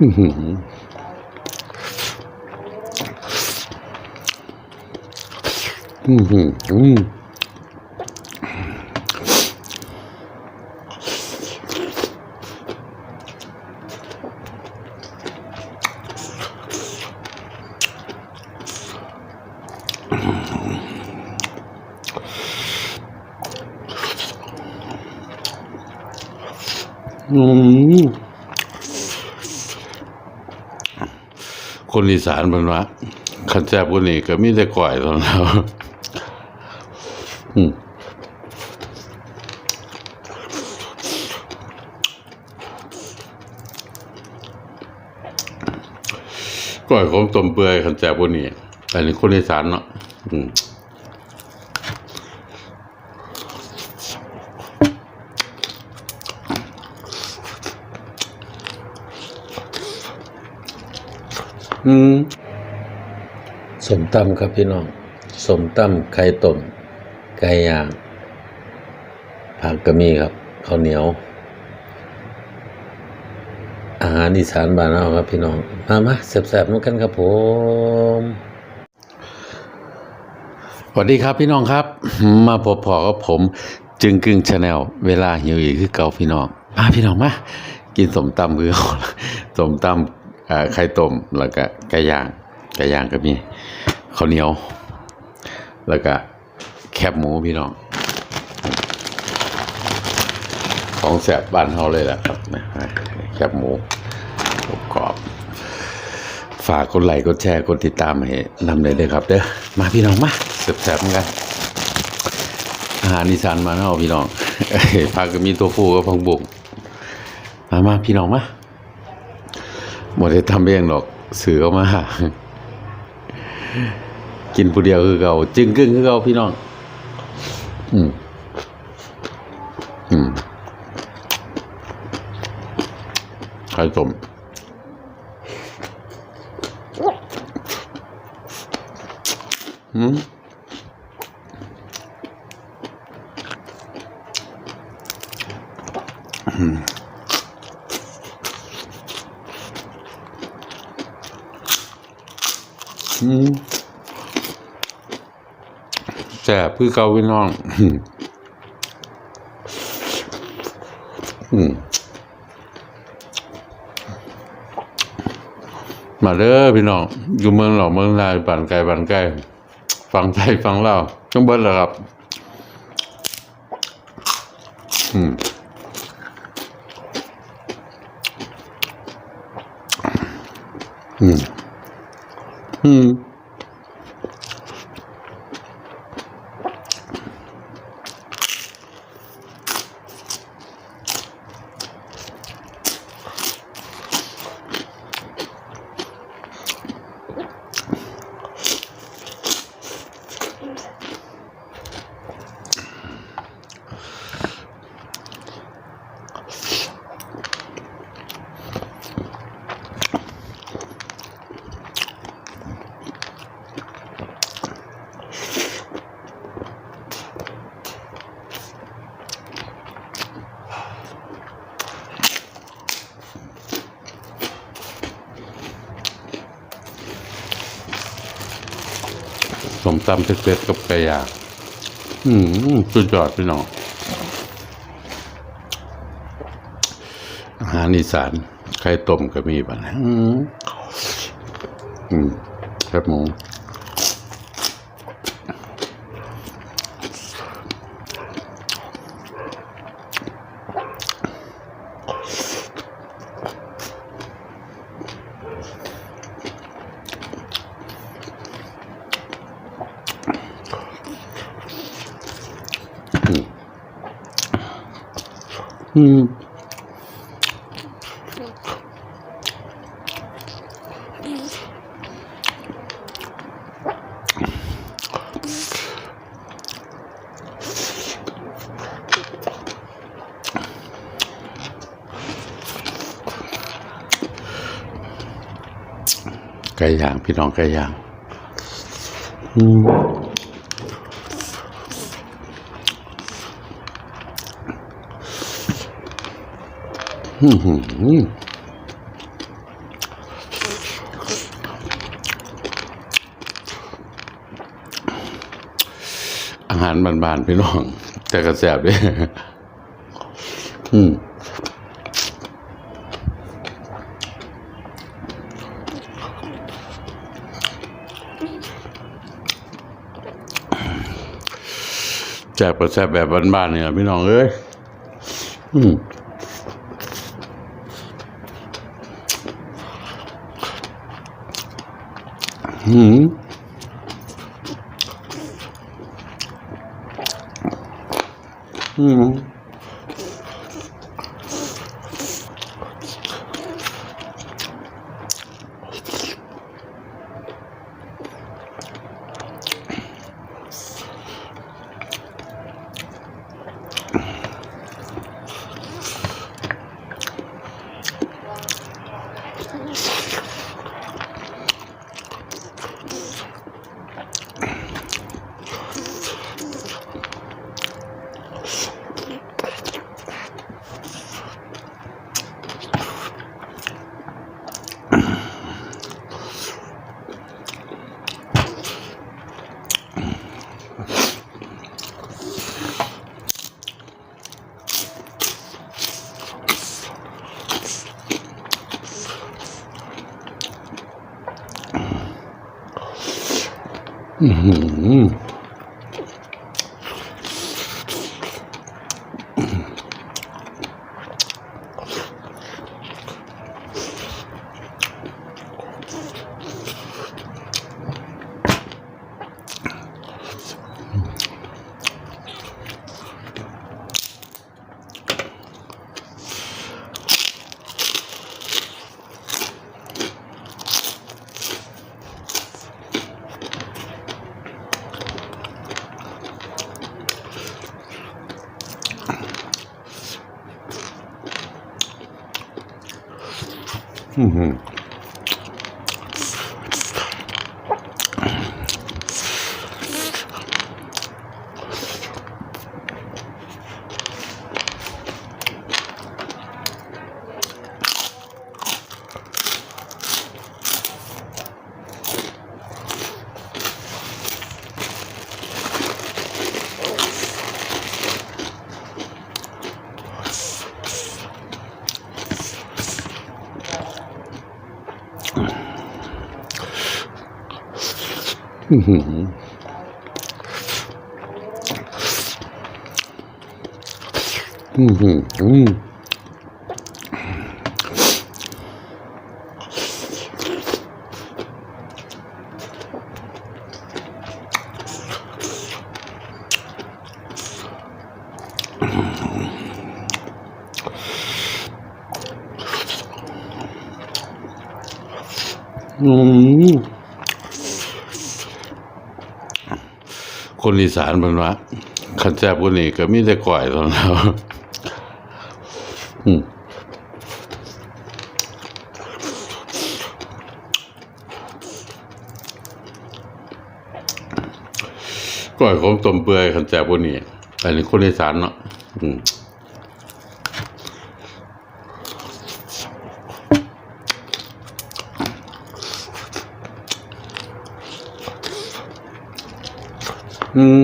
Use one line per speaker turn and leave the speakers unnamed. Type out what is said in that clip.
อื้อหืออื้อหืออืม อืม คนอีสานมันว่าขันแซ่บคนนี้ก็มีแต่ก่อยตอนนั้นอืมก่อยของต้มเปื่อยขันแซ่บคนนี้อันนี้คนอีสานเนาะอืม อืมสมตำครับพี่น้องสมตำไข่ต้มไก่ย่างผักก็มีครับข้าวเหนียว อาหารอีสานบ้านเราครับพี่น้อง มามาแซ่บๆนู้กันครับผมสวัสดีครับพี่น้องครับ มาพบพอกับผม จึงกึ่งชาแนลเวลาหิวอีกคือเก่าพี่น้องมาพี่น้องมากินสมตำคือสมตำ ไข่ต้มแล้วก็ไก่ย่างไก่ย่างก็มีข้าวเหนียว แล้วก็แคบหมูพี่น้อง ของแสบบ้านเฮาเลยแหละครับนะแคบหมูกรอบ ฝากกดไลค์กดแชร์กดติดตามให้นำเลยเด้อครับเด้อมาพี่น้องมาแสบๆเหมือนกันอาหารอีสานมาเฮาพี่น้องเอ้ยผักก็มีตัวฟูกับพังบุกมามาพี่น้องมา บ่ได้ทำเองหรอกซื้อเอามา กินผู้เดียวคือเก่าจึงกึ่งคือเก่าพี่น้อง อืม อืมไข่ต้มอืมอืม แซ่บคือเกาพี่น้องมาเด้อพี่น้องอยู่เมืองหลอกเมืองลายปั่นไก่ปั่นไก่ฟังไทยฟังเล่าต้องเบิ้ลแล้วครับ อืมอืม อื ตำเผ็ดๆกับไก่ย่างอืมสุดยอดพี่น้องอาหารอีสานไข่ต้มก็มีบ้างนะอืมแคบหมู อืมไก่ย่าง พี่น้องไก่ย่าง อืม อาหารบานๆพี่น้อง แต่กระแสบด้วยแจกกระแสแบบบานๆเนี่ยพี่น้องเอ้ย อืม อืม อื ม อืม อืม อืมอืมอืม อืม คนอีสานมันว่าขันแซ่บกว่านี้ก็มีแต่ก่อยตอนนั้นอืมก่อยของต้มเปื่อยขันแซ่บกว่านี้อันนี้คนอีสานเนาะอืม อืม